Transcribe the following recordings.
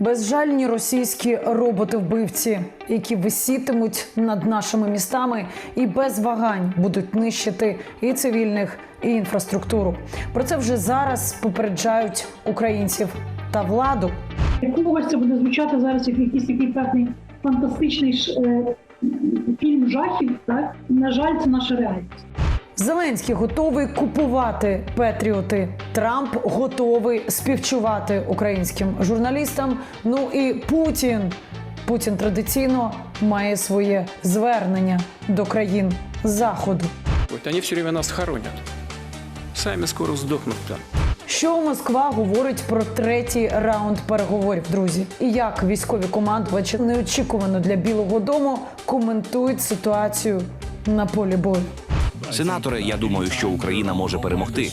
Безжальні російські роботи-вбивці, які висітимуть над нашими містами і без вагань будуть нищити і цивільних, і інфраструктуру. Про це вже зараз попереджають українців та владу. Для когось це буде звучати зараз як якийсь такий певний фантастичний е, фільм жахів. Так на жаль, це наша реальність. Зеленський готовий купувати Петріоти. Трамп готовий співчувати українським журналістам. Ну і Путін. Путін традиційно має своє звернення до країн заходу. Вот они все время нас хоронят. Сами скоро сдохнут там. Що Москва говорить про третій раунд переговорів, друзі? І як військові командувачі неочікувано для Білого Дому коментують ситуацію на полі бою? Сенатори, я думаю, що Україна може перемогти.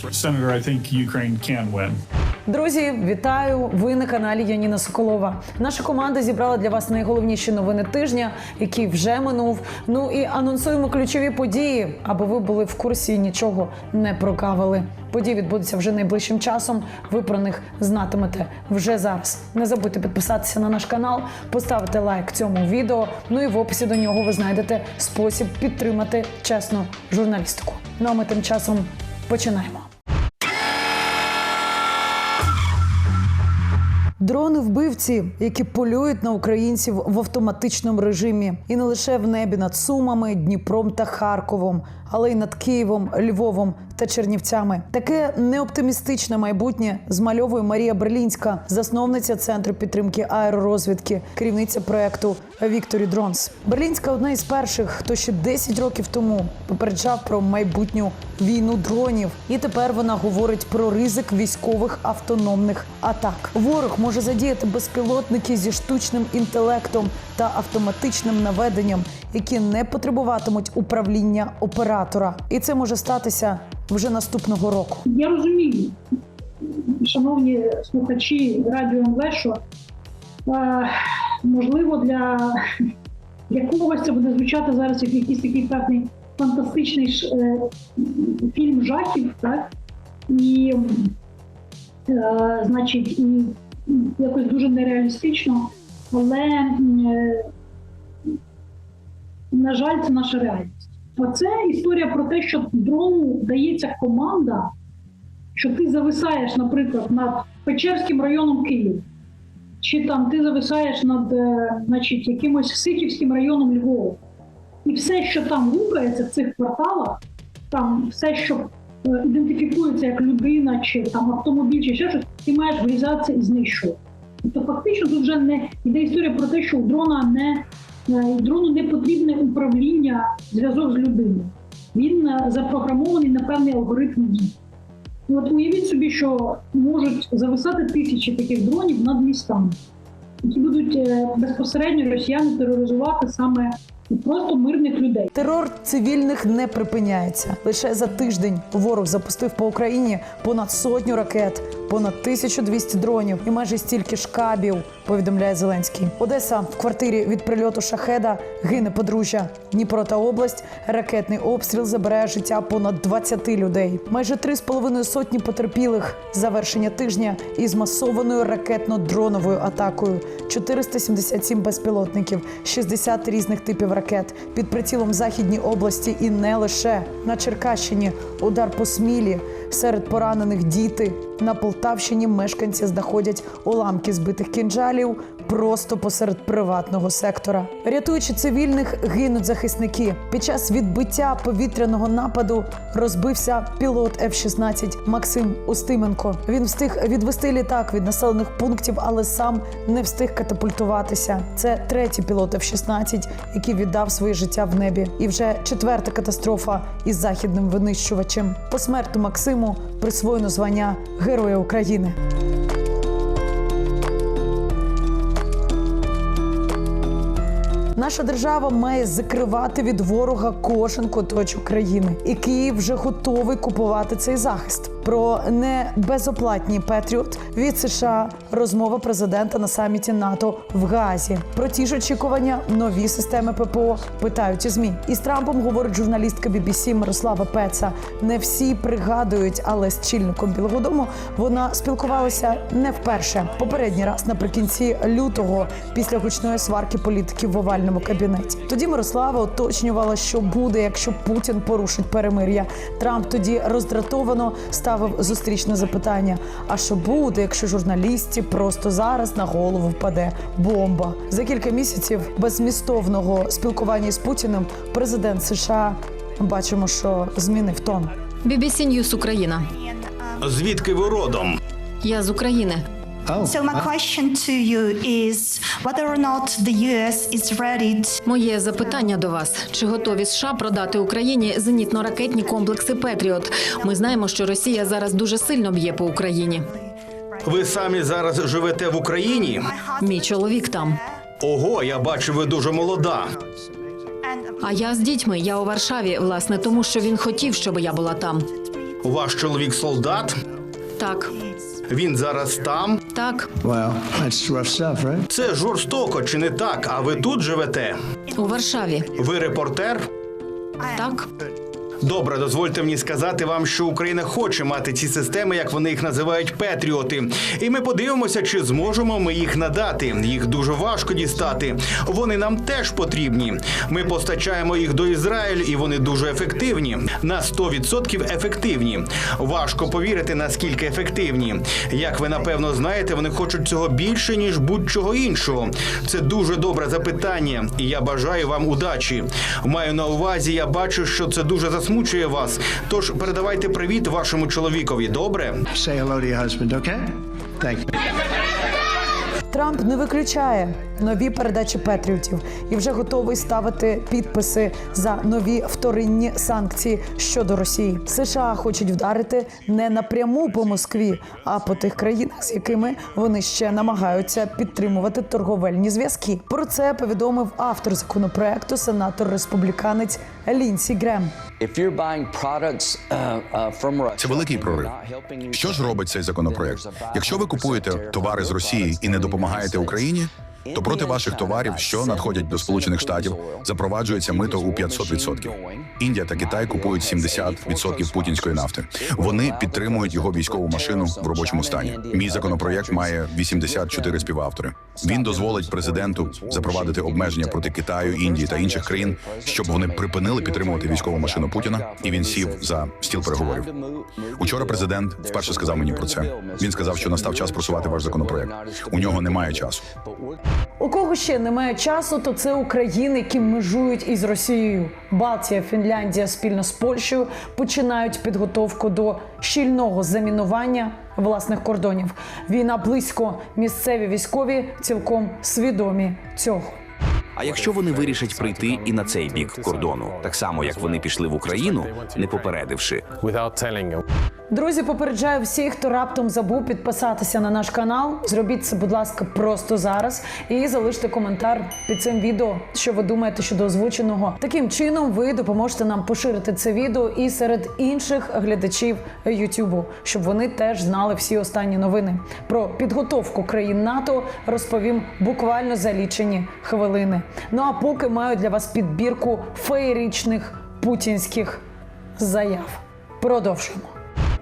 Друзі, вітаю! Ви на каналі Яніна Соколова. Наша команда зібрала для вас найголовніші новини тижня, який вже минув. Ну і анонсуємо ключові події, аби ви були в курсі і нічого не прокавили. Події відбудуться вже найближчим часом. Ви про них знатимете вже зараз. Не забудьте підписатися на наш канал, поставити лайк цьому відео. Ну і в описі до нього ви знайдете спосіб підтримати чесну журналістику. Ну а ми тим часом починаємо. Дрони вбивці, які полюють на українців в автоматичному режимі, і не лише в небі над Сумами, Дніпром та Харковом, але й над Києвом, Львовом та Чернівцями. Таке неоптимістичне майбутнє змальовує Марія Берлінська, засновниця центру підтримки аеророзвідки, керівниця проекту Вікторі Дронс. Берлінська одна із перших, хто ще 10 років тому попереджав про майбутню війну дронів, і тепер вона говорить про ризик військових автономних атак. Ворог може задіяти безпілотники зі штучним інтелектом та автоматичним наведенням, які не потребуватимуть управління оператора, і це може статися вже наступного року. Я розумію, шановні слухачі радіо е, можливо для, для когось це буде звучати зараз як якийсь такий певний фантастичний е, фільм жахів, так? І, е, значить, і якось дуже нереалістично, але е, на жаль, це наша реальність. Оце історія про те, що дрону дається команда, що ти зависаєш, наприклад, над Печерським районом Києва, чи там ти зависаєш над е, значить, якимось Сихівським районом Львова. І все, що там рухається в цих кварталах, там все, що е, ідентифікується як людина, чи там автомобіль, чи ще щось, ти маєш врізатися і знищувати. Тобто фактично тут вже не йде історія про те, що у дрона не е, дрону не потрібне управління, зв'язок з людиною. Він запрограмований на певний алгоритм дій. І От уявіть собі, що можуть зависати тисячі таких дронів над містами, які будуть е, безпосередньо росіяни тероризувати саме просто мирних людей. Терор цивільних не припиняється. Лише за тиждень ворог запустив по Україні понад сотню ракет, понад 1200 дронів і майже стільки ж кабів. Повідомляє Зеленський. Одеса в квартирі від прильоту шахеда гине подружжя. Дніпро та область ракетний обстріл забирає життя понад 20 людей. Майже три з половиною сотні потерпілих. Завершення тижня із масованою ракетно-дроновою атакою. 477 безпілотників, 60 різних типів ракет під прицілом західній області і не лише на Черкащині. Удар по смілі. Серед поранених діти на Полтавщині мешканці знаходять уламки збитих кінжалів просто посеред приватного сектора. Рятуючи цивільних, гинуть захисники. Під час відбиття повітряного нападу розбився пілот F-16 Максим Устименко. Він встиг відвести літак від населених пунктів, але сам не встиг катапультуватися. Це третій пілот F-16, який віддав своє життя в небі. І вже четверта катастрофа із західним винищувачем. По смерту Максиму присвоєно звання Героя України. Наша держава має закривати від ворога кожен куточок країни, і Київ вже готовий купувати цей захист. Про не безоплатні Петріот від США, розмова президента на саміті НАТО в Газі. Про ті ж очікування нові системи ППО питають і змі. І Трампом говорить журналістка BBC Мирослава Пеца. Не всі пригадують, але з чільником Білого Дому вона спілкувалася не вперше. Попередній раз наприкінці лютого, після гучної сварки політиків в овальному кабінеті. Тоді Мирослава уточнювала, що буде, якщо Путін порушить перемир'я. Трамп тоді роздратовано ставив зустрічне запитання: а що буде, якщо журналісті просто зараз на голову впаде бомба? За кілька місяців безмістовного спілкування з Путіним президент США бачимо, що змінив тон. BBC News Україна. Звідки ви родом? Я з України. So my question to you is whether or not the US is ready to Моє запитання до вас: чи готові США продати Україні зенітно-ракетні комплекси Петріот? Ми знаємо, що Росія зараз дуже сильно б'є по Україні. Ви самі зараз живете в Україні? Мій чоловік там. Ого, я бачу, ви дуже молода. А я з дітьми. Я у Варшаві, власне, тому що він хотів, щоб я була там. Ваш чоловік солдат? Так, Він зараз там. так, Wow, that's rough stuff, right? Це жорстоко чи не так? А ви тут живете? у Варшаві. Ви репортер? Так, Добре, дозвольте мені сказати вам, що Україна хоче мати ці системи, як вони їх називають, петріоти. І ми подивимося, чи зможемо ми їх надати. Їх дуже важко дістати. Вони нам теж потрібні. Ми постачаємо їх до Ізраїлю, і вони дуже ефективні. На 100% ефективні. Важко повірити, наскільки ефективні. Як ви напевно знаєте, вони хочуть цього більше ніж будь-чого іншого. Це дуже добре запитання, і я бажаю вам удачі. Маю на увазі, я бачу, що це дуже засмучує вас. Тож передавайте привіт вашому чоловікові. Добре? Say hello to your husband, okay? Thank you. Трамп не виключає нові передачі Петріотів і вже готовий ставити підписи за нові вторинні санкції щодо Росії. США хочуть вдарити не напряму по Москві, а по тих країнах, з якими вони ще намагаються підтримувати торговельні зв'язки. Про це повідомив автор законопроекту, сенатор республіканець Лінсі Грем. Це великий прорив. Що ж робить цей законопроект? Якщо ви купуєте товари з Росії і не допомагаєте Україні, то проти ваших товарів, що надходять до Сполучених Штатів, запроваджується мито у 500%. Індія та Китай купують 70% путінської нафти. Вони підтримують його військову машину в робочому стані. Мій законопроєкт має 84 співавтори. Він дозволить президенту запровадити обмеження проти Китаю, Індії та інших країн, щоб вони припинили підтримувати військову машину Путіна, і він сів за стіл переговорів. Учора президент вперше сказав мені про це. Він сказав, що настав час просувати ваш законопроект. У нього немає часу. У кого ще немає часу, то це України, які межують із Росією. Балтія, Фінляндія спільно з Польщею починають підготовку до щільного замінування власних кордонів. Війна близько. Місцеві військові цілком свідомі цього. А якщо вони вирішать прийти і на цей бік кордону, так само як вони пішли в Україну, не попередивши, Друзі, попереджаю всіх, хто раптом забув підписатися на наш канал. Зробіть це, будь ласка, просто зараз і залиште коментар під цим відео, що ви думаєте щодо озвученого. Таким чином, ви допоможете нам поширити це відео і серед інших глядачів Ютубу, щоб вони теж знали всі останні новини. Про підготовку країн НАТО розповім буквально за лічені хвилини. Ну а поки маю для вас підбірку феєричних путінських заяв. Продовжуємо.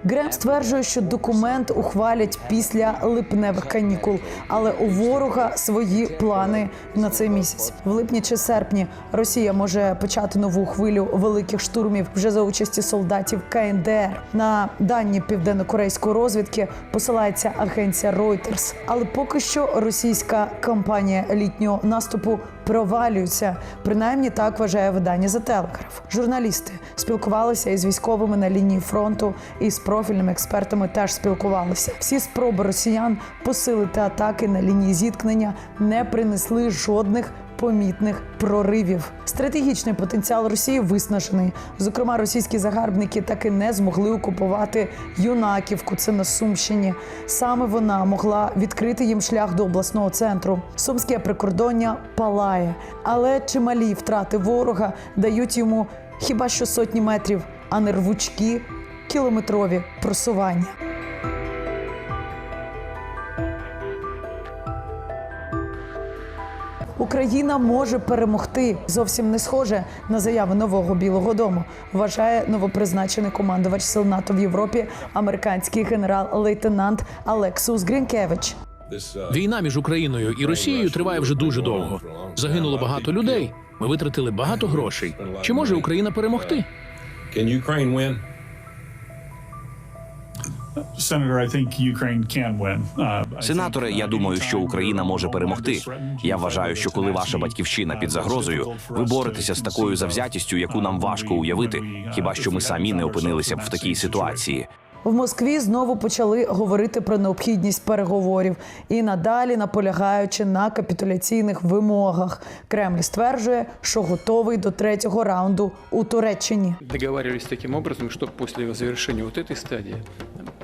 Грем стверджує, що документ ухвалять після липневих канікул, але у ворога свої плани на цей місяць. В липні чи серпні Росія може почати нову хвилю великих штурмів вже за участі солдатів КНДР. На дані південно-корейської розвідки посилається агенція Reuters. Але поки що російська кампанія літнього наступу провалюється. Принаймні так вважає видання за телеграф. Журналісти спілкувалися із військовими на лінії фронту і з профільними експертами теж спілкувалися. Всі спроби росіян посилити атаки на лінії зіткнення не принесли жодних. Помітних проривів стратегічний потенціал Росії виснажений. Зокрема, російські загарбники таки не змогли окупувати юнаківку. Це на Сумщині. Саме вона могла відкрити їм шлях до обласного центру. Сумське прикордоння палає, але чималі втрати ворога дають йому хіба що сотні метрів, а не рвучкі кілометрові просування. Україна може перемогти. Зовсім не схоже на заяви нового Білого Дому. Вважає новопризначений командувач сил НАТО в Європі, американський генерал-лейтенант Алексус Грінкевич. Війна між Україною і Росією триває вже дуже довго. Загинуло багато людей. Ми витратили багато грошей. Чи може Україна перемогти? Сенаторе, я uh, думаю, що Україна може перемогти. Я вважаю, що коли ваша батьківщина під загрозою, ви боретеся з такою завзятістю, яку нам важко уявити. Хіба що ми самі не опинилися б в такій ситуації. В Москві знову почали говорити про необхідність переговорів і надалі наполягаючи на капітуляційних вимогах. Кремль стверджує, що готовий до третього раунду у Туреччині. Договаривались таким образом, что после завершения вот этой стадии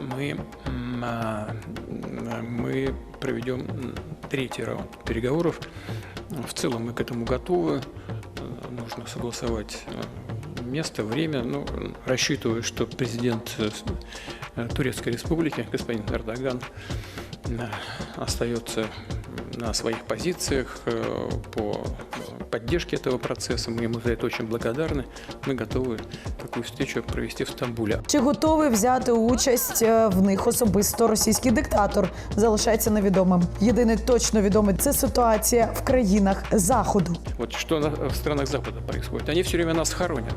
мы, а, мы проведем третий раунд переговоров. В целом мы к этому готовы. Нужно согласовать э, место, время. Ну, рассчитываю, что президент э, Турецкой Республики, господин Эрдоган, э, остается на своих позициях по поддержке этого процесса. Мы ему за это очень благодарны. Мы готовы такую встречу провести в Стамбуле. Чи готовий взяти участь е, в них особисто російський диктатор залишається невідомим. Єдине точно відоме це ситуація в країнах заходу. Вот что на- в странах Запада происходит. Они все время нас хоронят.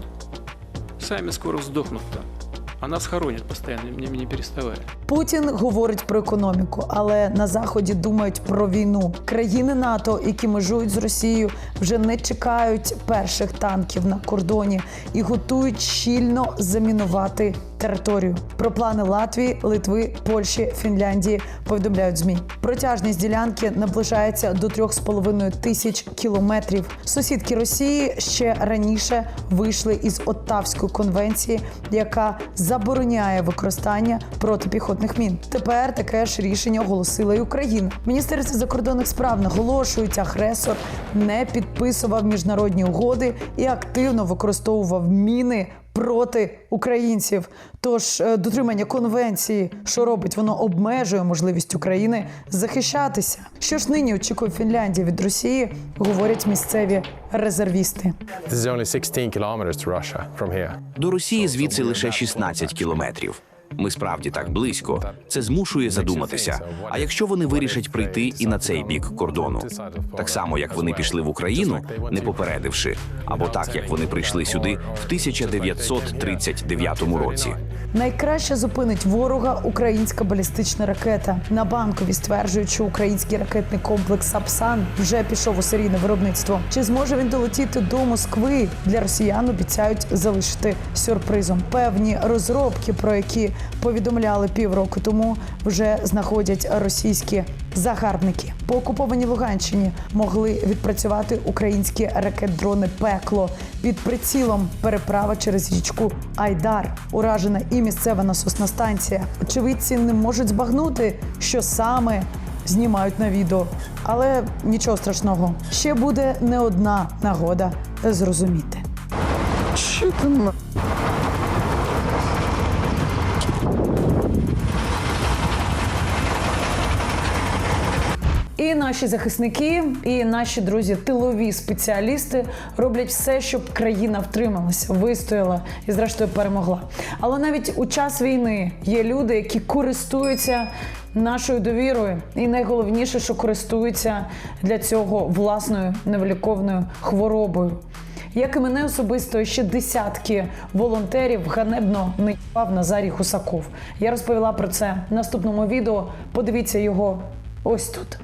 Сами скоро сдохнут там. А нас хоронять постоянно, не, не переставає. Путін говорить про економіку, але на заході думають про війну. Країни НАТО, які межують з Росією, вже не чекають перших танків на кордоні і готують щільно замінувати територію. Про плани Латвії, Литви, Польщі, Фінляндії повідомляють змі. Протяжність ділянки наближається до 3,5 тисяч кілометрів. Сусідки Росії ще раніше вийшли із Оттавської конвенції, яка забороняє використання протипіхотних мін. Тепер таке ж рішення оголосила й Україна. Міністерство закордонних справ наголошують, агресор не підписував міжнародні угоди і активно використовував міни. Проти українців, тож е, дотримання конвенції, що робить, воно обмежує можливість України захищатися. Що ж нині очікує Фінляндія від Росії, говорять місцеві резервісти. This is only 16 kilometers to Russia from here. До Росії звідси лише 16 кілометрів. Ми справді так близько. Це змушує задуматися. А якщо вони вирішать прийти і на цей бік кордону, так само як вони пішли в Україну, не попередивши, або так як вони прийшли сюди в 1939 році. Найкраще зупинить ворога українська балістична ракета. На банкові стверджують, що український ракетний комплекс Сапсан вже пішов у серійне виробництво. Чи зможе він долетіти до Москви? Для росіян обіцяють залишити сюрпризом. Певні розробки, про які повідомляли півроку тому, вже знаходять російські загарбники. По окупованій Луганщині могли відпрацювати українські ракет-дрони пекло під прицілом переправа через річку Айдар. Уражена і місцева насосна станція. Очевидці не можуть збагнути, що саме знімають на відео. Але нічого страшного. Ще буде не одна нагода зрозуміти. Що ти І наші захисники, і наші друзі, тилові спеціалісти роблять все, щоб країна втрималася, вистояла і, зрештою, перемогла. Але навіть у час війни є люди, які користуються нашою довірою, і найголовніше, що користуються для цього власною невиліковною хворобою. Як і мене особисто, ще десятки волонтерів ганебно не Назарій Хусаков. Я розповіла про це в наступному відео. Подивіться його ось тут.